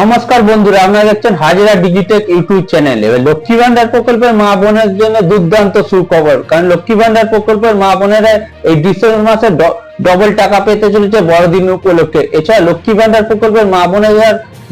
নমস্কার বন্ধুরা, আপনারা দেখছেন হাজিরা ডিজিটেক ইউটিউব চ্যানেল। এবার লক্ষ্মী ভান্ডার প্রকল্পের মা বোনের জন্য দুর্দান্ত সুখবর, কারণ লক্ষ্মী ভান্ডার প্রকল্পের মা বোনেরা এই ডিসেম্বর মাসে ডবল টাকা পেতে চলেছে বড়দিন উপলক্ষে। এছাড়া লক্ষ্মী ভান্ডার প্রকল্পের মা বোনেরা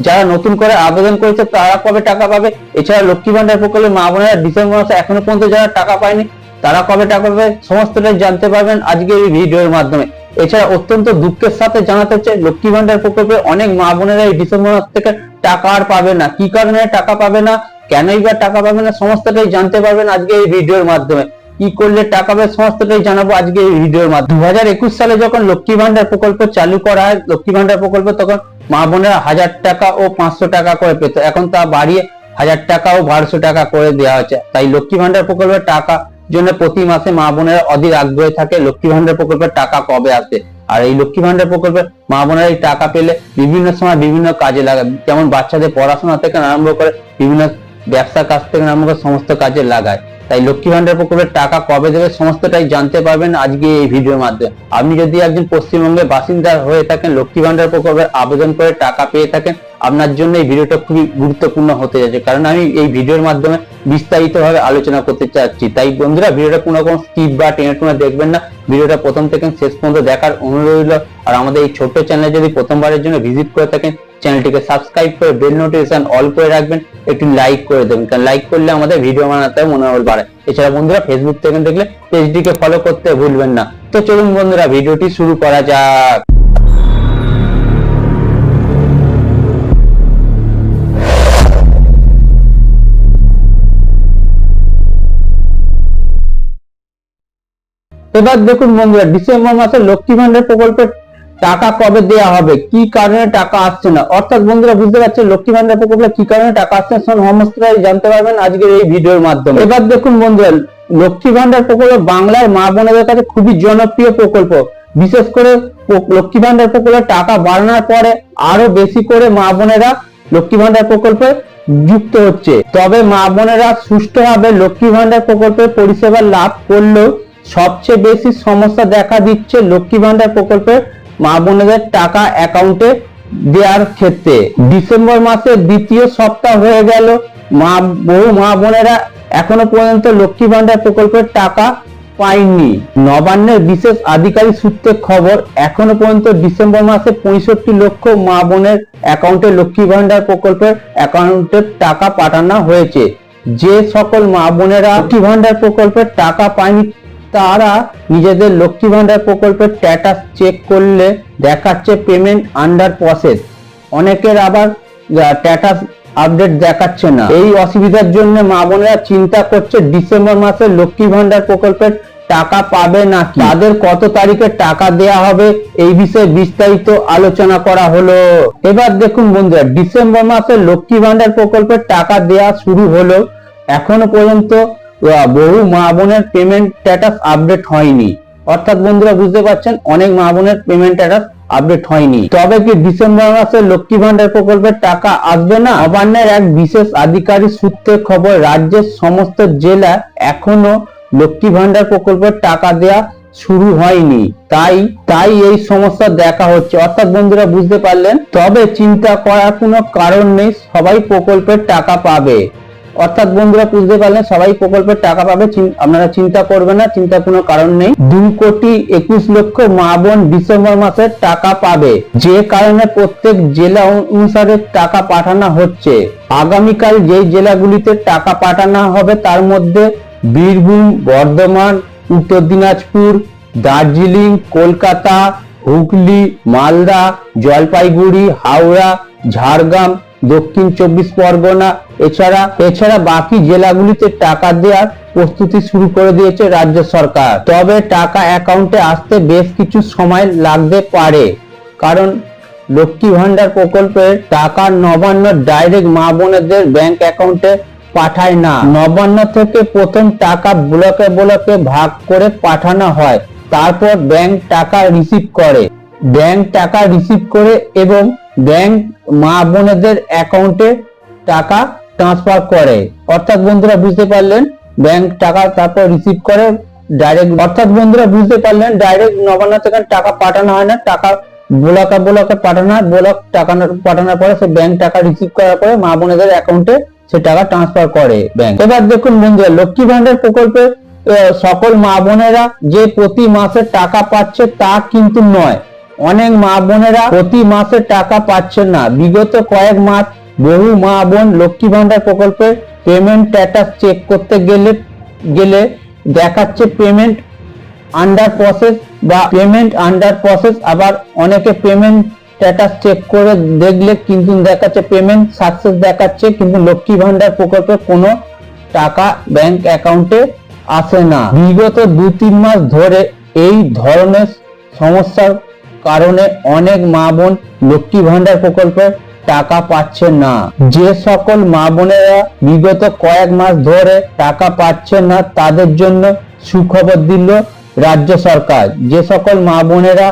যারা নতুন করে আবেদন করেছে, তারা কবে টাকা পাবে? এছাড়া লক্ষ্মী ভান্ডার প্রকল্পের মা বোনেরা ডিসেম্বর মাসে এখনও পর্যন্ত যারা টাকা পায়নি, তারা কবে টাকা পাবে? সমস্তটাই জানতে পারবেন আজকে এই ভিডিওর মাধ্যমে। এছাড়া অত্যন্ত দুঃখের সাথে জানাতে হচ্ছে লক্ষ্মী ভান্ডার প্রকল্পে অনেক মা বোনেরা এই ডিসেম্বর মাস থেকে টাকা আর পাবে না। কি কারণে টাকা পাবে না? কেনই বা টাকা পাবে না? সমস্তটাই জানতে পারবেন আজকে এই ভিডিওর মাধ্যমে। কি করলে টাকা পাবে সমস্তটাই জানাব আজকে এই ভিডিওর মাধ্যমে। দু হাজার একুশ সালে যখন লক্ষ্মী ভান্ডার প্রকল্প চালু করা হয়, লক্ষ্মী ভান্ডার প্রকল্প তখন মা বোনেরা হাজার টাকা ও পাঁচশো টাকা করে পেত। এখন তা বাড়িয়ে হাজার টাকা ও বারোশো টাকা করে দেওয়া হয়েছে তাই লক্ষ্মী ভান্ডার প্রকল্পের টাকা জন্য প্রতি মাসে মা বোনেরা অধীর আগ্রহে থাকে লক্ষ্মী ভান্ডার প্রকল্পের টাকা কবে আসবে। আর এই লক্ষ্মী ভান্ডার প্রকল্পে মা বোনেরা এই টাকা পেলে বিভিন্ন সময় বিভিন্ন কাজে লাগায়। যেমন বাচ্চাদের পড়াশোনা থেকে আরম্ভ করে বিভিন্ন ব্যবসার কাজ থেকে আরম্ভ করে সমস্ত কাজে লাগায়। তাই লক্ষ্মী ভান্ডার প্রকল্পের টাকা কবে দেবে সমস্তটাই জানতে পারবেন আজকে এই ভিডিওর মাধ্যমে। আপনি যদি একজন পশ্চিমবঙ্গের বাসিন্দা হয়ে থাকেন, লক্ষ্মী ভান্ডার প্রকল্পের আবেদন করে টাকা পেয়ে থাকেন, আপনার জন্য এই ভিডিওটা খুবই গুরুত্বপূর্ণ হতে যাচ্ছে। কারণ আমি এই ভিডিওর মাধ্যমে বিস্তারিত ভাবে আলোচনা করতে চাচ্ছি। তাই বন্ধুরা, ভিডিওটা কোনো রকম স্কিপ বা টেনে টুনে দেখবেন না। ভিডিওটা প্রথম থেকে শেষ পর্যন্ত দেখার অনুরোধ রইল। আর আমাদের এই ছোট্ট চ্যানেল যদি প্রথমবারের জন্য ভিজিট করে থাকেন চ্যানেলটিকে সাবস্ক্রাইব করে বেল নোটিফিকেশন অল করে রাখবেন, একটু লাইক করে দেবেন। কারণ লাইক করলে আমাদের ভিডিও বানাতে মনোবল বাড়ে। এছাড়া বন্ধুরা ফেসবুক থেকে দেখলে পেজটিকে ফলো করতে ভুলবেন না। তো চলুন বন্ধুরা ভিডিওটি শুরু করা যাক। এবার দেখুন বন্ধুরা, ডিসেম্বর মাসে লক্ষ্মী ভান্ডার প্রকল্পের টাকা কবে দেওয়া হবে? কি কারণে টাকা আসছে না? অর্থাৎ বন্ধুরা, বুঝতে পারছেন লক্ষ্মী ভান্ডার প্রকল্পে কি কারণে টাকা আসছে না? সমস্তটাই জানতে পারবেন আজকের এই ভিডিওর মাধ্যমে। এবার দেখুন বন্ধুরা লক্ষ্মী ভান্ডার প্রকল্প বাংলার মা বোনেদের কাছে খুবই জনপ্রিয় প্রকল্প। বিশেষ করে লক্ষ্মী ভান্ডার প্রকল্পে টাকা বাড়ানোর পরে আরও বেশি করে মা বোনেরা লক্ষ্মী ভান্ডার প্রকল্পে যুক্ত হচ্ছে। তবে মা বোনেরা সুষ্ঠুভাবে লক্ষ্মী ভান্ডার প্রকল্পের পরিষেবা লাভ করলেও সবচেয়ে বেশি সমস্যা দেখা দিচ্ছে লক্ষ্মী ভান্ডার প্রকল্পের মা বোনেদের টাকা অ্যাকাউন্টে দেওয়ার ক্ষেত্রে। ডিসেম্বর মাসের দ্বিতীয় সপ্তাহ হয়ে গেল। মা, বহু মা বোনেরা এখনও পর্যন্ত লক্ষ্মী ভান্ডার প্রকল্পের টাকা পায়নি। নবান্নের বিশেষ আধিকারিক সূত্রে খবর, এখনও পর্যন্ত ডিসেম্বর মাসে পঁয়ষট্টি লক্ষ মা বোনের অ্যাকাউন্টে লক্ষ্মী ভান্ডার প্রকল্পের অ্যাকাউন্টে টাকা পাঠানো হয়েছে। যে সকল মা বোনেরা লক্ষ্মী ভান্ডার প্রকল্পের টাকা পায়নি তারা নিজেদের লক্ষ্মী ভান্ডার প্রকল্পের স্ট্যাটাস চেক করলে দেখাচ্ছে পেমেন্ট আন্ডার প্রসেস অনেকের আবার স্ট্যাটাস আপডেট দেখাচ্ছে না। এই অসুবিধার জন্য মা বোনেরা চিন্তা করছে, ডিসেম্বর মাসে লক্ষ্মী ভান্ডার প্রকল্পের টাকা পাবে নাকি? তাদের কত তারিখে টাকা দেয়া হবে, এই বিষয়ে বিস্তারিত আলোচনা করা হলো। এবার দেখুন বন্ধুরা, ডিসেম্বর মাসে লক্ষ্মী ভান্ডার প্রকল্পের টাকা দেয়া শুরু হলো, এখনও পর্যন্ত বহু মা বোনের পেমেন্ট স্ট্যাটাস আপডেট হয়নি। অর্থাৎ বন্ধুরা বুঝতে পারছেন, অনেক মা বোনের পেমেন্ট স্ট্যাটাস আপডেট হয়নি। তবে কি ডিসেম্বর মাসে লক্ষ্মী ভান্ডার প্রকল্পের টাকা আসবে না? নবান্নের এক বিশেষ আধিকারিক সূত্রে খবর, রাজ্যের সমস্ত জেলা এখনও লক্ষ্মী ভান্ডার প্রকল্পের টাকা দেয়া শুরু হয়নি। তাই তাই এই সমস্যা দেখা হচ্ছে। অর্থাৎ বন্ধুরা বুঝতে পারলেন, তবে চিন্তা করার কোনো কারণ নেই, সবাই প্রকল্পের টাকা পাবে। অর্থাৎ বন্ধুরা বুঝতে পারলেন, সবাই প্রকল্পের টাকা পাবে আপনারা চিন্তা করবেন না, চিন্তার কোনো কারণ নেই। দু কোটি একুশ লক্ষ মা বোন ডিসেম্বর মাসে টাকা পাবে। যে কারণে প্রত্যেক জেলা অনুসারে টাকা পাঠানো হচ্ছে। আগামীকাল যে জেলাগুলিতে টাকা পাঠানো হবে, তার মধ্যে বীরভূম, বর্ধমান, উত্তর দিনাজপুর, দার্জিলিং, কলকাতা, হুগলি, মালদা, জলপাইগুড়ি, হাওড়া, ঝাড়গ্রাম দক্ষিণ চব্বিশ পরগনা, এছাড়া এছাড়া বাকি জেলাগুলিতে টাকা দেওয়ার প্রস্তুতি শুরু করে দিয়েছে রাজ্য সরকার। তবে টাকা অ্যাকাউন্টে আসতে বেশ কিছু সময় লাগতে পারে, কারণ লক্ষ্মী ভান্ডার প্রকল্পের টাকা নবান্ন ডাইরেক্ট মা বোনেদের ব্যাংক অ্যাকাউন্টে পাঠায় না। নবান্ন থেকে প্রথম টাকা ব্লকে ব্লকে ভাগ করে পাঠানো হয়, তারপর ব্যাংক টাকা রিসিভ করে। ব্যাংক টাকা রিসিভ করে এবং ব্যাংক মা বোনেদের অ্যাকাউন্টে টাকা ট্রান্সফার করে। অর্থাৎ বন্ধুরা বুঝতে পারলেন, ব্যাংক টাকা তারপর রিসিভ করে ডাইরেক্ট অর্থাৎ বন্ধুরা বুঝতে পারলেন ডাইরেক্ট নবান্ন থেকে টাকা পাঠানো হয় না, টাকা ব্লকে ব্লকে পাঠানো হয়, ব্লক টাকা পাঠানোর পরে সে ব্যাংক টাকা রিসিভ করার পরে মা বোনেদের অ্যাকাউন্টে সে টাকা ট্রান্সফার করে ব্যাংক। এবার দেখুন বন্ধুরা, লক্ষ্মী ভান্ডার প্রকল্পে সকল মা বোনেরা যে প্রতি মাসে টাকা পাচ্ছে তা কিন্তু নয়। অনেক মা বোনেরা প্রতি মাসে টাকা পাচ্ছে না। বিগত কয়েক মাস বহু মা বোন লক্ষ্মী ভান্ডার প্রকল্পে পেমেন্ট স্ট্যাটাস চেক করতে গেলে গেলে দেখাচ্ছে পেমেন্ট আন্ডার প্রসেস বা পেমেন্ট আন্ডার প্রসেস আবার অনেকে পেমেন্ট স্ট্যাটাস চেক করে দেখলে কিন্তু দেখাচ্ছে পেমেন্ট সাকসেস দেখাচ্ছে, কিন্তু লক্ষ্মী ভান্ডার প্রকল্পে কোনো টাকা ব্যাংক অ্যাকাউন্টে আসে না। বিগত দু তিন মাস ধরে এই ধরনের সমস্যার কারণে অনেক মা বোন লক্ষ্মী ভান্ডার প্রকল্পে টাকা পাচ্ছে না। যে সকল মা বোনেরা বিগত কয়েক মাস ধরে টাকা পাচ্ছে না, তাদের জন্য সুখবর দিল রাজ্য সরকার। যে সকল মা বোনেরা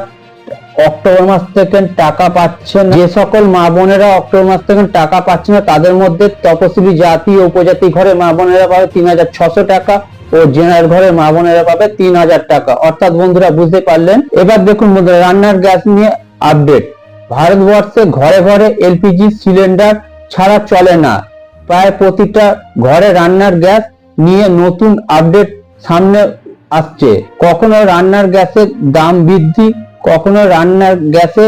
অক্টোবর মাস থেকে টাকা পাচ্ছে না, যে সকল মা বোনেরা অক্টোবর মাস থেকে টাকা পাচ্ছে না, তাদের মধ্যে তপশিলি জাতি ও উপজাতি ঘরে মা বোনেরা পাবে তিন হাজার ছশো টাকা। ও জেনার ঘরে মা বোনেরা পাবে তিন হাজার টাকা। অর্থাৎ বন্ধুরা, বুঝতে পারলেন? এবার দেখুন বন্ধুরা, রান্নার গ্যাস নিয়ে আপডেট ভারতবর্ষে ঘরে ঘরে এলপিজি সিলিন্ডার ছাড়া চলে না। প্রায় প্রতিটা ঘরে রান্নার গ্যাস নিয়ে নতুন আপডেট সামনে আসছে। কখনো রান্নার গ্যাসের দাম বৃদ্ধি, কখনো রান্নার গ্যাসে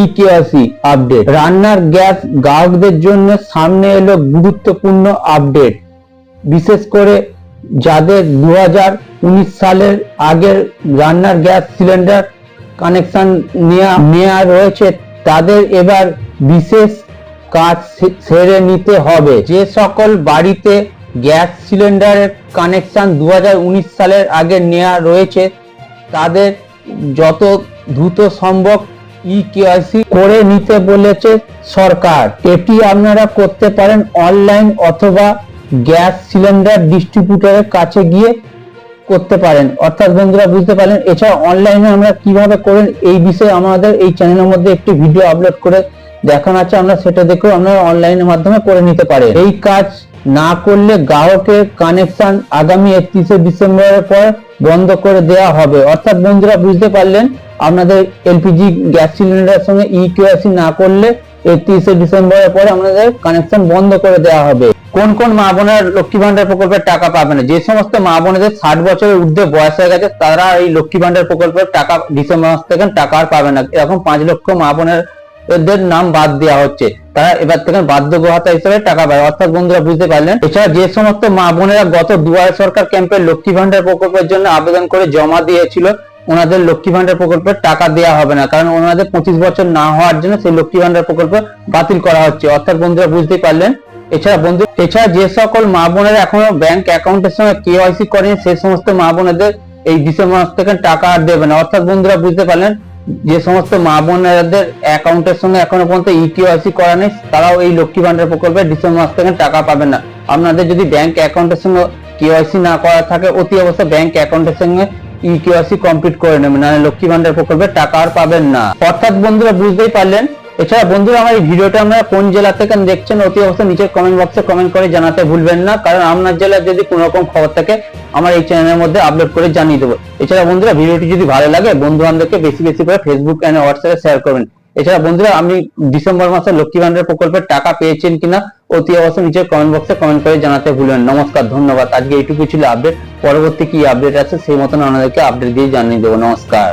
ইটিআসি আপডেট রান্নার গ্যাস গ্রাহকদের জন্য সামনে এলো গুরুত্বপূর্ণ আপডেট বিশেষ করে যাদের দু হাজার উনিশ সালের আগের রান্নার গ্যাস সিলিন্ডার কানেকশন নেওয়া নেওয়া রয়েছে, তাদের এবার বিশেষ কাজ সেরে নিতে হবে। যে সকল বাড়িতে গ্যাস সিলিন্ডারের কানেকশন দু হাজার উনিশ সালের আগে নেওয়া রয়েছে, তাদের যত দ্রুত সম্ভব ই কেওয়াইসি করে নিতে বলেছে সরকার। এটি আপনারা করতে পারেন অনলাইন অথবা গ্যাস সিলিন্ডার ডিস্ট্রিবিউটরের কাছে গিয়ে করতে পারেন। অর্থাৎ বন্ধুরা, বুঝতে পারলেন? এছাড়া অনলাইনে আমরা কীভাবে করেন এই বিষয়ে আমাদের এই চ্যানেলের মধ্যে একটি ভিডিও আপলোড করে দেখানো আছে। আমরা সেটা দেখেও আপনারা অনলাইনের মাধ্যমে করে নিতে পারেন। এই কাজ না করলে গ্রাহকের কানেকশন আগামী একত্রিশে ডিসেম্বরের পর বন্ধ করে দেওয়া হবে। অর্থাৎ বন্ধুরা, বুঝতে পারলেন? আপনাদের এলপিজি, গ্যাস সিলিন্ডারের সঙ্গে ই কেওয়াইসি না করলে একত্রিশে ডিসেম্বরের পরে আমাদের কানেকশন বন্ধ করে দেওয়া হবে। কোন কোন মা বোনের লক্ষ্মী ভান্ডার প্রকল্পের টাকা পাবে না? যে সমস্ত মা বোনেদের ষাট বছরের ঊর্ধ্বে বয়স হয়ে গেছে, তারা এই লক্ষ্মী ভান্ডার প্রকল্পের টাকা ডিসেম্বর মাস থেকে টাকা আর পাবে না। এরকম পাঁচ লক্ষ মা বোনের এদের নাম বাদ দেওয়া হচ্ছে। তারা এবার থেকে বাধ্য ভাতা হিসেবে টাকা পায় অর্থাৎ বন্ধুরা বুঝতে পারলেন? এছাড়া যে সমস্ত মা বোনেরা গত দুয়ারে সরকার ক্যাম্পের লক্ষ্মী ভান্ডার প্রকল্পের জন্য আবেদন করে জমা দিয়েছিল, ওনাদের লক্ষ্মী ভান্ডার প্রকল্পের টাকা দেওয়া হবে না। কারণ ওনাদের পঁচিশ বছর না হওয়ার জন্য সেই লক্ষ্মী ভান্ডার প্রকল্প বাতিল করা হচ্ছে। অর্থাৎ বন্ধুরা বুঝতেই পারলেন? এছাড়া বন্ধু, এছাড়া যে সকল মা বোনেরা এখনও ব্যাংক অ্যাকাউন্টের সঙ্গে কেওয়াইসি করেনি সেই সমস্ত মা বোনেদের এই ডিসেম্বর মাস থেকে টাকা আর দেবে না। অর্থাৎ বন্ধুরা বুঝতে পারলেন, যে সমস্ত মা বোনেদের অ্যাকাউন্টের সঙ্গে এখনও পর্যন্ত ইকেওয়াইসি করা নেই, তারাও এই লক্ষ্মী ভান্ডার প্রকল্পে ডিসেম্বর মাস থেকে টাকা পাবে না। আপনাদের যদি ব্যাংক অ্যাকাউন্টের সঙ্গে কেওয়াইসি না করা থাকে, অতি অবশ্যই ব্যাংক অ্যাকাউন্টের সঙ্গে ই কেওয়াইসি কমপ্লিট করে নেবেন, নাহলে লক্ষ্মী ভান্ডার প্রকল্পে টাকা আর পাবেন না। অর্থাৎ বন্ধুরা বুঝতেই পারলেন এছাড়া বন্ধুরা আমার এই ভিডিওটা আপনারা কোন জেলা থেকে দেখছেন, অতি অবশ্যই নিচের কমেন্ট বক্সে কমেন্ট করে জানাতে ভুলবেন না। কারণ আপনার জেলার যদি কোনো রকম খবর থাকে, আমার এই চ্যানেলের মধ্যে আপলোড করে জানিয়ে দেবো। এছাড়া বন্ধুরা ভিডিওটি যদি ভালো লাগে বন্ধু বান্ধবকে বেশি বেশি করে ফেসবুক অ্যান্ড হোয়াটসঅ্যাপে শেয়ার করবেন। এছাড়া বন্ধুরা আপনি ডিসেম্বর মাসে লক্ষ্মী ভান্ডার প্রকল্পের টাকা পেয়েছেন কিনা, অতি অবশ্যই নিচের কমেন্ট বক্সে কমেন্ট করে জানাতে ভুলবেন। নমস্কার, ধন্যবাদ। আজকে এইটুকু ছিল আপডেট পরবর্তী কি আপডেট আছে, সেই মতন আপনাদেরকে আপডেট দিয়ে জানিয়ে দেবো। নমস্কার।